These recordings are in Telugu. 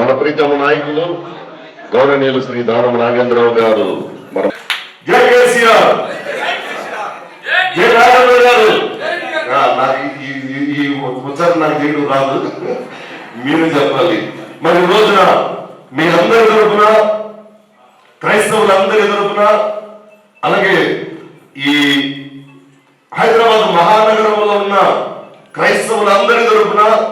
మన ప్రీతమ నాయకులు గౌరవనీయులు శ్రీ దానం నాగేంద్రరావు గారు. మన జై కేసీఆర్! జై రాఘవరావు గారు! నాకు ఈ- నాకు తీయడం రాదు. మీరు చెప్పాలి. మరి రోజున మీరందరి తరపున క్రైస్తవులందరి తరపున అలాగే ఈ హైదరాబాద్ మహానగరంలో ఉన్న క్రైస్తవులందరి తరపున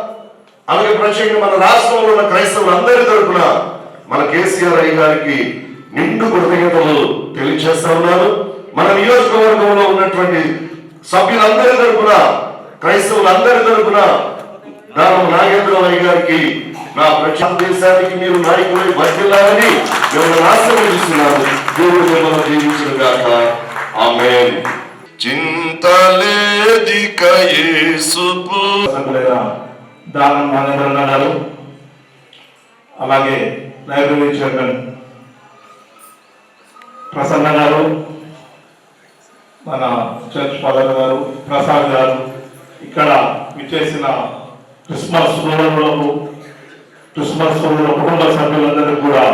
అలాగే ప్రత్యేకంగా మన రాష్ట్రంలో ఉన్న క్రైస్తవులందరి తరపున మన కేసీఆర్ అయ్య గారికి నిండు కృతజ్ఞతలు తెలియజేస్తా ఉన్నారు మన నియోజకవర్గంలో ఉన్నటువంటి సభ్యులందరి తరపున క్రైస్తవులందరి తరపున దానం నాగేంద్రరావు గారికి నా ప్రచార దేశానికి మీరు నాయకులై వర్ధిల్లాలని మిమ్మల్ని ఆశీర్వదిస్తున్నాను. దేవుడు మిమ్మల్ని దీవించిన గాక. ఆమేన్. చింతలేదిక సభ్యులైన దానం నాగేంద్రన్న గారు అలాగే లైబ్రరీ చైర్మన్ ప్రసన్న గారు మన చర్చ్ ఫాదర్ గారు ప్రసాద్ గారు ఇక్కడ విచ్చేసిన క్రిస్మస్ సోదరులకు క్రిస్మస్ సోదరుల కుటుంబ సభ్యులందరికీ కూడా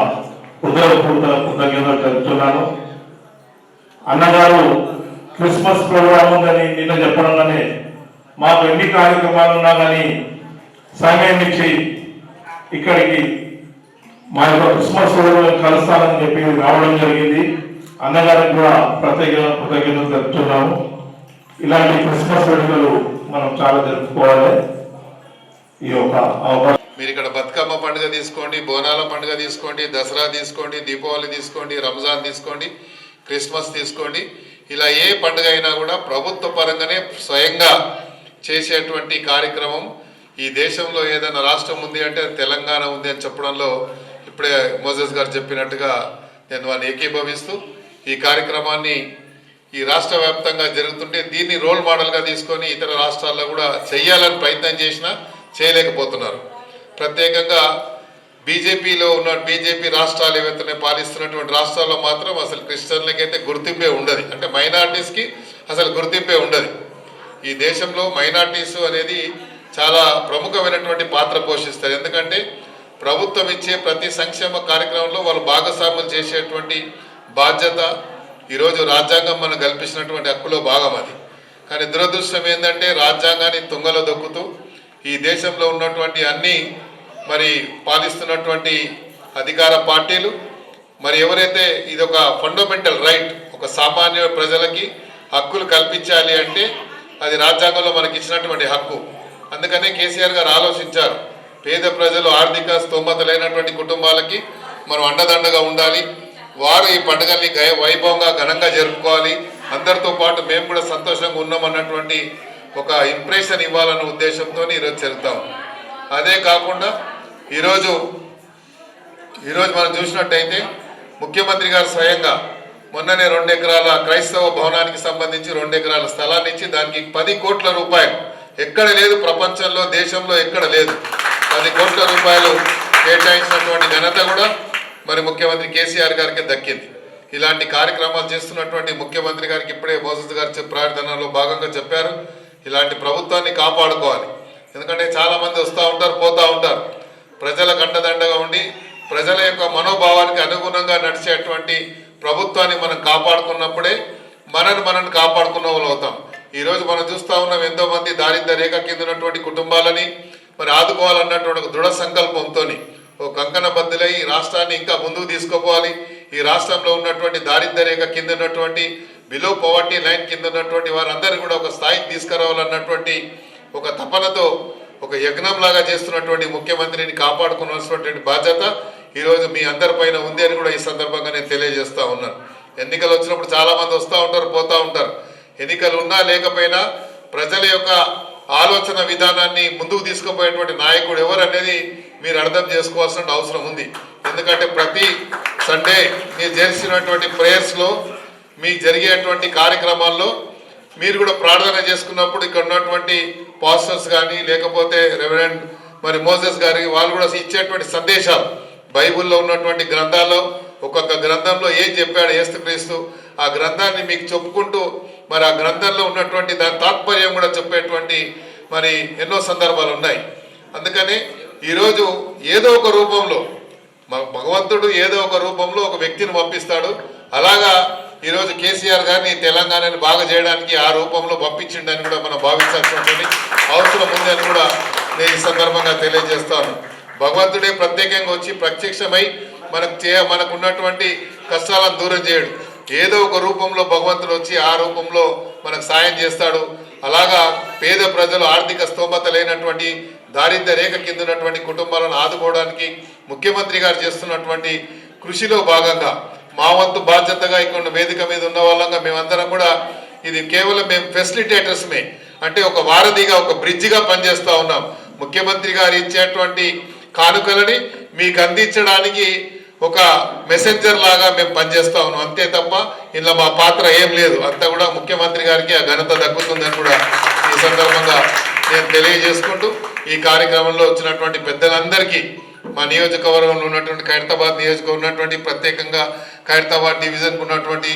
హృదయపూర్వక కృతజ్ఞతలు తెలుపుతున్నాను. అన్నగారు క్రిస్మస్ ప్రోగ్రామ్ ఉందని నిన్న చెప్పడంగానే మాకు ఎన్ని కార్యక్రమాలు ఉన్నా కానీ సమయం ఇచ్చి ఇక్కడికి మా యొక్క క్రిస్మస్ సోదరులను కలుస్తానని చెప్పి రావడం జరిగింది. అన్నగారికి కూడా ప్రత్యేక కృతజ్ఞతలు జరుపుతున్నాము ఇలాంటి క్రిస్మస్ వేడుకలు మనం చాలా జరుపుకోవాలి. ఈ యొక్క అవకాశం మీరు ఇక్కడ బతుకమ్మ పండుగ తీసుకోండి బోనాల పండుగ తీసుకోండి దసరా తీసుకోండి దీపావళి తీసుకోండి రంజాన్ తీసుకోండి క్రిస్మస్ తీసుకోండి. ఇలా ఏ పండుగ అయినా కూడా ప్రభుత్వ పరంగానే స్వయంగా చేసేటువంటి కార్యక్రమం ఈ దేశంలో ఏదైనా రాష్ట్రం ఉంది అంటే తెలంగాణ ఉంది అని చెప్పడంలో ఇప్పుడే మోజస్ గారు చెప్పినట్టుగా నేను వారిని ఏకీభవిస్తూ ఈ కార్యక్రమాన్ని ఈ రాష్ట్ర వ్యాప్తంగా జరుగుతుంటే దీన్ని రోల్ మోడల్గా తీసుకొని ఇతర రాష్ట్రాల్లో కూడా చేయాలని ప్రయత్నం చేసినా చేయలేకపోతున్నారు. ప్రత్యేకంగా బీజేపీలో ఉన్న బీజేపీ రాష్ట్రాలు ఏవైతే పాలిస్తున్నటువంటి రాష్ట్రాల్లో మాత్రం అసలు క్రిస్టియన్లకైతే గుర్తింపే ఉండదు. అంటే మైనార్టీస్కి అసలు గుర్తింపే ఉండదు. ఈ దేశంలో మైనార్టీస్ అనేది చాలా ప్రముఖమైనటువంటి పాత్ర పోషిస్తారు. ఎందుకంటే ప్రభుత్వం ఇచ్చే ప్రతి సంక్షేమ కార్యక్రమంలో వాళ్ళు భాగస్వామ్యం చేసేటువంటి బాధ్యత ఈరోజు రాజ్యాంగం మనం కల్పించినటువంటి హక్కులో భాగం అది. కానీ దురదృష్టం ఏంటంటే రాజ్యాంగాన్ని తుంగలో దొక్కుతూ ఈ దేశంలో ఉన్నటువంటి అన్ని మరి పాలిస్తున్నటువంటి అధికార పార్టీలు మరి ఎవరైతే ఇది ఒక ఫండమెంటల్ రైట్ ఒక సామాన్య ప్రజలకి హక్కులు కల్పించాలి అంటే అది రాజ్యాంగంలో మనకి ఇచ్చినటువంటి హక్కు. అందుకనే కేసీఆర్ గారు ఆలోచించారు. పేద ప్రజలు ఆర్థిక స్తోమత లేనటువంటి కుటుంబాలకి మనం అండదండగా ఉండాలి. వారు ఈ పండుగల్ని గై- వైభవంగా ఘనంగా జరుపుకోవాలి. అందరితో పాటు మేము కూడా సంతోషంగా ఉన్నామన్నటువంటి ఒక ఇంప్రెషన్ ఇవ్వాలన్న ఉద్దేశంతో ఈరోజు జరుగుతాం అదే కాకుండా ఈరోజు ఈరోజు మనం చూసినట్టయితే ముఖ్యమంత్రి గారు స్వయంగా మొన్ననే రెండు ఎకరాల క్రైస్తవ భవనానికి సంబంధించి రెండు ఎకరాల స్థలాన్ని ఇచ్చి దానికి పది కోట్ల రూపాయలు ఎక్కడ లేదు ప్రపంచంలో దేశంలో ఎక్కడ లేదు. పది కోట్ల రూపాయలు కేటాయించినటువంటి ఘనత కూడా మరి ముఖ్యమంత్రి కేసీఆర్ గారికి దక్కింది. ఇలాంటి కార్యక్రమాలు చేస్తున్నటువంటి ముఖ్యమంత్రి గారికి ఇప్పుడే మోసస్ గారి ప్రార్థనలో భాగంగా చెప్పారు. ఇలాంటి ప్రభుత్వాన్ని కాపాడుకోవాలి. ఎందుకంటే చాలామంది వస్తూ ఉంటారు పోతూ ఉంటారు. ప్రజలకు అండదండగా ఉండి ప్రజల యొక్క మనోభావానికి అనుగుణంగా నడిచేటువంటి ప్రభుత్వాన్ని మనం కాపాడుకున్నప్పుడే మనని మనం కాపాడుకున్న వాళ్ళు అవుతాం. ఈరోజు మనం చూస్తూ ఉన్నాం ఎంతో మంది దారిద్ర్య రేఖ కింద ఉన్నటువంటి కుటుంబాలని మరి ఆదుకోవాలన్నటువంటి ఒక దృఢ సంకల్పంతో ఓ కంకణ బద్దులై ఈ రాష్ట్రాన్ని ఇంకా ముందుకు తీసుకుపోవాలి. ఈ రాష్ట్రంలో ఉన్నటువంటి దారిద్ర రేఖ కింద ఉన్నటువంటి బిలో పవర్టీ లైన్ కింద ఉన్నటువంటి వారందరినీ కూడా ఒక స్థాయికి తీసుకురావాలన్నటువంటి ఒక తపనతో ఒక యజ్ఞంలాగా చేస్తున్నటువంటి ముఖ్యమంత్రిని కాపాడుకున్నటువంటి బాధ్యత ఈరోజు మీ అందరిపైన ఉంది అని కూడా ఈ సందర్భంగా నేను తెలియజేస్తూ ఉన్నాను. ఎన్నికలు వచ్చినప్పుడు చాలామంది వస్తూ ఉంటారు పోతూ ఉంటారు. ఎన్నికలు ఉన్నా లేకపోయినా ప్రజల యొక్క ఆలోచన విధానాన్ని ముందుకు తీసుకుపోయేటువంటి నాయకుడు ఎవరు అనేది మీరు అర్థం చేసుకోవాల్సిన అవసరం ఉంది. ఎందుకంటే ప్రతి సండే మీరు చేసినటువంటి ప్రేయర్స్లో మీకు జరిగేటువంటి కార్యక్రమాల్లో మీరు కూడా ప్రార్థన చేసుకున్నప్పుడు ఇక్కడ ఉన్నటువంటి పాస్టర్స్ కానీ లేకపోతే రెవరెండ్ మరి మోసెస్ గారి వాళ్ళు కూడా ఇచ్చేటువంటి సందేశాలు. బైబిల్లో ఉన్నటువంటి గ్రంథాల్లో ఒక్కొక్క గ్రంథంలో ఏం చెప్పాడు ఏసుక్రీస్తు ఆ గ్రంథాన్ని మీకు చెప్పుకుంటూ మరి ఆ గ్రంథంలో ఉన్నటువంటి దాని తాత్పర్యం కూడా చెప్పేటువంటి మరి ఎన్నో సందర్భాలు ఉన్నాయి. అందుకని ఈరోజు ఏదో ఒక రూపంలో మ- భగవంతుడు ఏదో ఒక రూపంలో ఒక వ్యక్తిని పంపిస్తాడు. అలాగా ఈరోజు కేసీఆర్ గారిని తెలంగాణని బాగా చేయడానికి ఆ రూపంలో పంపించిండని కూడా మనం భావించాల్సినటువంటి అవసరం ఉందని కూడా నేను ఈ సందర్భంగా తెలియజేస్తాను. భగవంతుడే ప్రత్యేకంగా వచ్చి ప్రత్యక్షమై మనకు చే మనకున్నటువంటి కష్టాలను దూరం చేయడు. ఏదో ఒక రూపంలో భగవంతుడు వచ్చి ఆ రూపంలో మనకు సాయం చేస్తాడు. అలాగా పేద ప్రజలు ఆర్థిక స్తోమత లేనటువంటి దారిద్ర్య రేఖ కింద ఉన్నటువంటి కుటుంబాలను ఆదుకోవడానికి ముఖ్యమంత్రి గారు చేస్తున్నటువంటి కృషిలో భాగంగా మా వంతు బాధ్యతగా ఇక్కడ వేదిక మీద ఉన్న వాళ్ళంగా మేమందరం కూడా ఇది కేవలం మేము ఫెసిలిటేటర్స్మే. అంటే ఒక వారధిగా ఒక బ్రిడ్జిగా పనిచేస్తూ ఉన్నాం. ముఖ్యమంత్రి గారు ఇచ్చేటువంటి కానుకలని మీకు అందించడానికి ఒక మెసెంజర్ లాగా మేము పనిచేస్తా ఉన్నాం. అంతే తప్ప ఇందులో మా పాత్ర ఏం లేదు. అంతా కూడా ముఖ్యమంత్రి గారికి ఆ ఘనత దక్కుతుందని కూడా ఈ సందర్భంగా నేను తెలియజేసుకుంటూ ఈ కార్యక్రమంలో వచ్చినటువంటి పెద్దలందరికీ మా నియోజకవర్గంలో ఉన్నటువంటి ఖైరతాబాద్ నియోజకవర్గం ఉన్నటువంటి ప్రత్యేకంగా ఖైరతాబాద్ డివిజన్కు ఉన్నటువంటి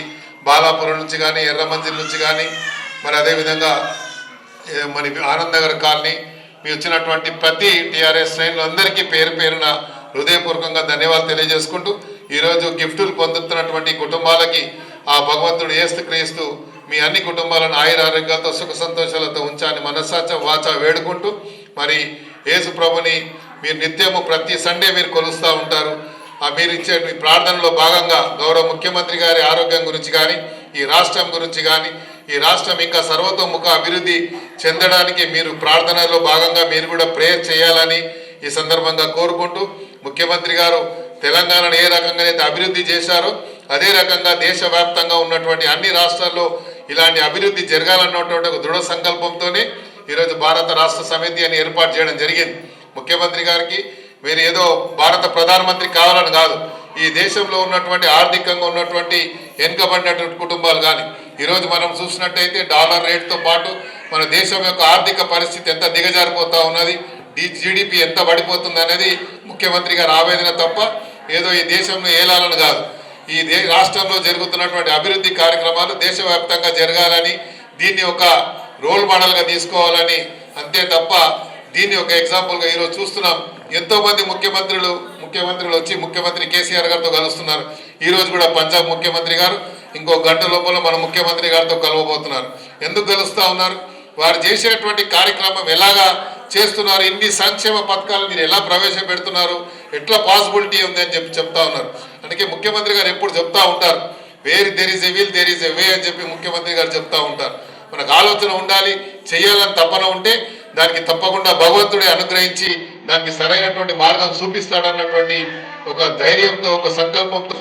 బాలాపురం నుంచి కానీ ఎర్రమంజిల్ నుంచి కానీ మరి అదేవిధంగా ఏ, మరి ఆనందనగర్ కాలనీ మీ వచ్చినటువంటి ప్రతి టీఆర్ఎస్ శ్రేణులు అందరికీ పేరు పేరున హృదయపూర్వకంగా ధన్యవాదాలు తెలియజేసుకుంటూ ఈరోజు గిఫ్టులు పొందుతున్నటువంటి కుటుంబాలకి ఆ భగవంతుడు ఏస్తు క్రీస్తు మీ అన్ని కుటుంబాలను ఆయుర ఆరోగ్యాలతో సుఖ సంతోషాలతో ఉంచాలని మనస్సాచ వాచ వేడుకుంటూ మరి యేసు ప్రభుని మీరు నిత్యము ప్రతి సండే మీరు కొలుస్తూ ఉంటారు. ఆ మీరు ఇచ్చే మీ ప్రార్థనలో భాగంగా గౌరవ ముఖ్యమంత్రి గారి ఆరోగ్యం గురించి కానీ ఈ రాష్ట్రం గురించి కానీ ఈ రాష్ట్రం ఇంకా సర్వతోముఖ అభివృద్ధి చెందడానికి మీరు ప్రార్థనలో భాగంగా మీరు కూడా ప్రేయర్ చేయాలని ఈ సందర్భంగా కోరుకుంటూ ముఖ్యమంత్రి గారు తెలంగాణను ఏ రకంగానైతే అభివృద్ధి చేశారో అదే రకంగా దేశవ్యాప్తంగా ఉన్నటువంటి అన్ని రాష్ట్రాల్లో ఇలాంటి అభివృద్ధి జరగాలన్నటువంటి ఒక దృఢ సంకల్పంతోనే ఈరోజు భారత రాష్ట్ర సమితి అని ఏర్పాటు చేయడం జరిగింది. ముఖ్యమంత్రి గారికి మీరు ఏదో భారత ప్రధానమంత్రి కావాలని కాదు ఈ దేశంలో ఉన్నటువంటి ఆర్థికంగా ఉన్నటువంటి వెనుకబడినటువంటి కుటుంబాలు కానీ ఈరోజు మనం చూసినట్టయితే డాలర్ రేట్తో పాటు మన దేశం యొక్క ఆర్థిక పరిస్థితి ఎంత దిగజారిపోతూ ఉన్నది జీడిపి ఎంత పడిపోతుంది అనేది ముఖ్యమంత్రి రాబోయేదిన ఆవేదన తప్ప ఏదో ఈ దేశంలో ఏలాలని కాదు. ఈ దే రాష్ట్రంలో జరుగుతున్నటువంటి అభివృద్ధి కార్యక్రమాలు దేశవ్యాప్తంగా జరగాలని దీన్ని ఒక రోల్ మోడల్గా తీసుకోవాలని అంతే తప్ప దీన్ని ఒక ఎగ్జాంపుల్గా ఈరోజు చూస్తున్నాం. ఎంతోమంది ముఖ్యమంత్రులు ముఖ్యమంత్రులు వచ్చి ముఖ్యమంత్రి కేసీఆర్ గారితో కలుస్తున్నారు. ఈరోజు కూడా పంజాబ్ ముఖ్యమంత్రి గారు ఇంకో గంట లోపల మన ముఖ్యమంత్రి గారితో కలవబోతున్నారు. ఎందుకు కలుస్తూ ఉన్నారు? వారు చేసేటువంటి కార్యక్రమం ఎలాగా చేస్తున్నారు. ఇన్ని సంక్షేమ పథకాలు మీరు ఎలా ప్రవేశపెడుతున్నారు ఎట్లా పాసిబిలిటీ ఉంది అని చెప్పి చెప్తా ఉన్నారు. అందుకే ముఖ్యమంత్రి గారు ఎప్పుడు చెప్తా ఉంటారు. Where there is a will there is a way అని చెప్పి ముఖ్యమంత్రి గారు చెప్తా ఉంటారు. మనకు ఆలోచన ఉండాలి చేయాలని తపన ఉంటే దానికి తప్పకుండా భగవంతుడే అనుగ్రహించి దానికి సరైనటువంటి మార్గం చూపిస్తాడన్నటువంటి ఒక ధైర్యంతో ఒక సంకల్పంతో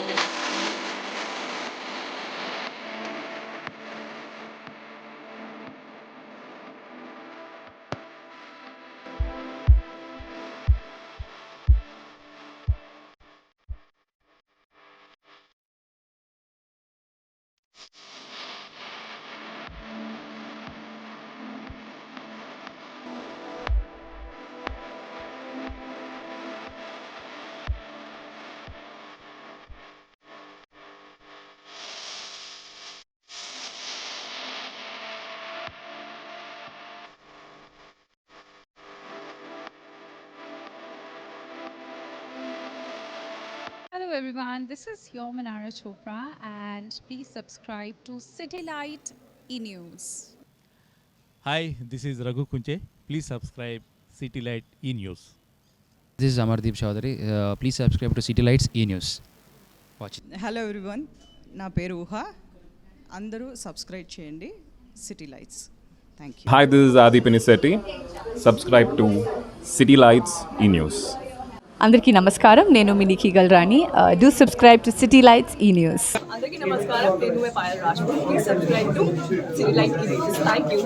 everyone, this is your Manara Chopra and please subscribe to City Light e-news. Hi, this is Raghu Kunche. Please subscribe City Light E News. This is Amardeep Chaudhary. Uh, please subscribe to City Lights E News. Watch. Hello everyone నా పేరు ఊహ అందరూ సబ్స్క్రైబ్ చేయండి city lights thank you Hi, this is Adi Pinisetti. Subscribe to City Lights e News. అందరికీ నమస్కారం నేను మీ నిఖిగల్ Rani do subscribe to city lights E news అందరికీ నమస్కారం నేను మీ Payal Rajpur please subscribe to city light thank you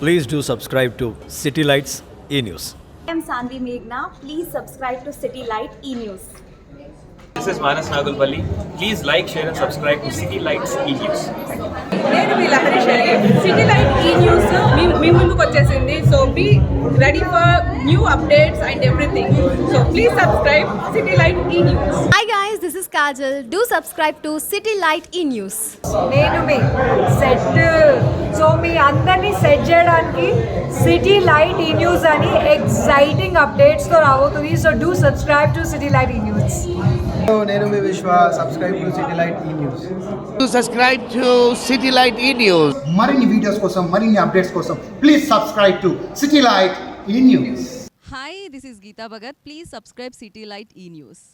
Please do subscribe to City Lights E News. I'm Sanvi Meghna. Please subscribe to City Light E News. This is Manas Nagulpalli. Please like, share, and subscribe to City Lights E News. నేను మీ Lahari Sharif city light E news మీ మీ ముందుకు వచ్చేసింది so be ready for new updates and everything so please subscribe city light E news Hi guys, this is Kajal. Do subscribe to City Light E News. నేను మీ సెట్ సో మీ అందరినీ సెట్ చేయడానికి సిటీ లైట్ ఈ న్యూస్ అని ఎక్సైటింగ్ అప్డేట్స్తో రాబోతుంది so do subscribe to city light E news నేను మీ Vishwa subscribe to city light E news మరిన్ని వీడియోస్ కోసం మరిన్ని అప్డేట్స్ కోసం please subscribe to city light E news hi this is Geeta Bhagat please subscribe city light E news